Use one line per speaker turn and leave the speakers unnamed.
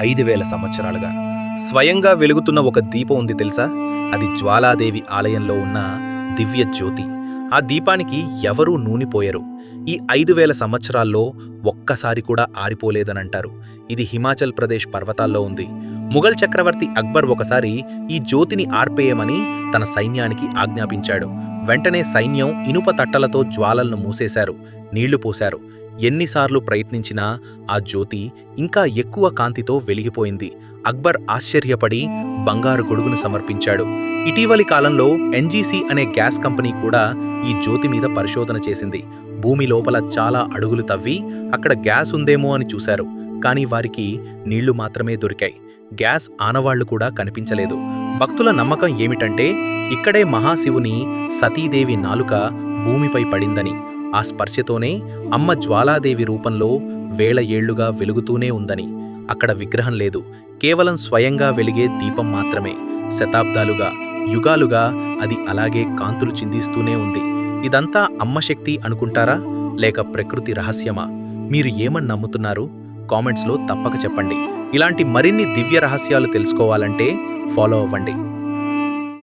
ఐదు వేల సంవత్సరాలుగా. స్వయంగా వెలుగుతున్న ఒక దీపం ఉంది తెలుసా? అది జ్వాలాదేవి ఆలయంలో ఉన్న దివ్య జ్యోతి. ఆ దీపానికి ఎవరూ నూనిపోయరు. ఈ ఐదు వేల సంవత్సరాల్లో ఒక్కసారి కూడా ఆరిపోలేదనంటారు. ఇది హిమాచల్ ప్రదేశ్ పర్వతాల్లో ఉంది. ముఘల్ చక్రవర్తి అక్బర్ ఒకసారి ఈ జ్యోతిని ఆర్పేయమని తన సైన్యానికి ఆజ్ఞాపించాడు. వెంటనే సైన్యం ఇనుప తట్టలతో జ్వాలలను మూసేశారు. నీళ్ళు పోశారు. ఎన్నిసార్లు ప్రయత్నించినా ఆ జ్యోతి ఇంకా ఎక్కువ కాంతితో వెలిగిపోయింది. అక్బర్ ఆశ్చర్యపడి బంగారు గొడుగును సమర్పించాడు. ఇటీవలి కాలంలో ఎన్జీసీ అనే గ్యాస్ కంపెనీ కూడా ఈ జ్యోతి మీద పరిశోధన చేసింది. భూమి లోపల చాలా అడుగులు తవ్వి అక్కడ గ్యాస్ ఉందేమో అని చూశారు. కానీ వారికి నీళ్ళు మాత్రమే దొరికాయి. గ్యాస్ ఆనవాళ్ళు కూడా కనిపించలేదు. భక్తుల నమ్మకం ఏమిటంటే ఇక్కడే మహాశివుని సతీదేవి నాలుక భూమిపై పడిందని. ఆ స్పర్శతోనే అమ్మ జ్వాలాదేవి రూపంలో వేల ఏళ్ళుగా వెలుగుతూనే ఉందని. అక్కడ విగ్రహం లేదు. కేవలం స్వయంగా వెలిగే దీపం మాత్రమే. శతాబ్దాలుగా యుగాలుగా అది అలాగే కాంతులు చిందిస్తూనే ఉంది. ఇదంతా అమ్మ శక్తి అనుకుంటారా? లేక ప్రకృతి రహస్యమా? మీరు ఏమని నమ్ముతున్నారు? కామెంట్స్లో తప్పక చెప్పండి. ఇలాంటి మరిన్ని దివ్య రహస్యాలు తెలుసుకోవాలంటే ఫాలో అవ్వండి.